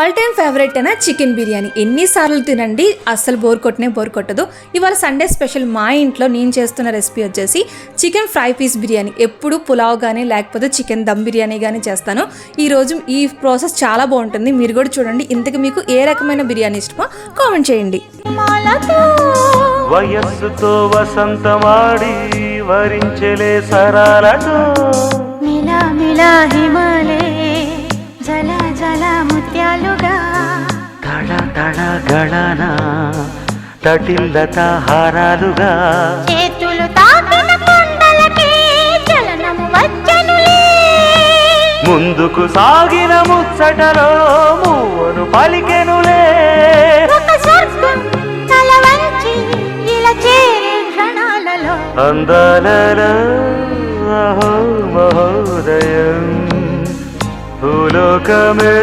All time favourite అయిన chicken biryani. ఎన్నిసార్లు తినండి అస్సలు బోర్ కొట్టనే బోర్ కొట్టదు. ఇవాళ సండే స్పెషల్ మా ఇంట్లో నేను చేస్తున్న రెసిపీ వచ్చేసి చికెన్ ఫ్రై పీస్ బిర్యానీ. ఎప్పుడు పులావ్ కానీ లేకపోతే చికెన్ దమ్ బిర్యానీ కానీ చేస్తాను. ఈరోజు ఈ ప్రాసెస్ చాలా బాగుంటుంది. మీరు కూడా చూడండి. ఇంతకు మీకు ఏ రకమైన బిర్యానీ ఇష్టమో కామెంట్ చేయండి. వయస్సుతో వసంతమాడి వరించెలే సరాలతో. మిలా మిలా ముత్యాలుగా తడ తడ గళన తటిల్లత హారాలుగా చేతులు తాకిన కొండలకే చలనము వచ్చనులే. ముందుకు సాగిన ముచ్చటలో మూవను పలికెనులే. అందాలలో మహోదయం భూలోకమే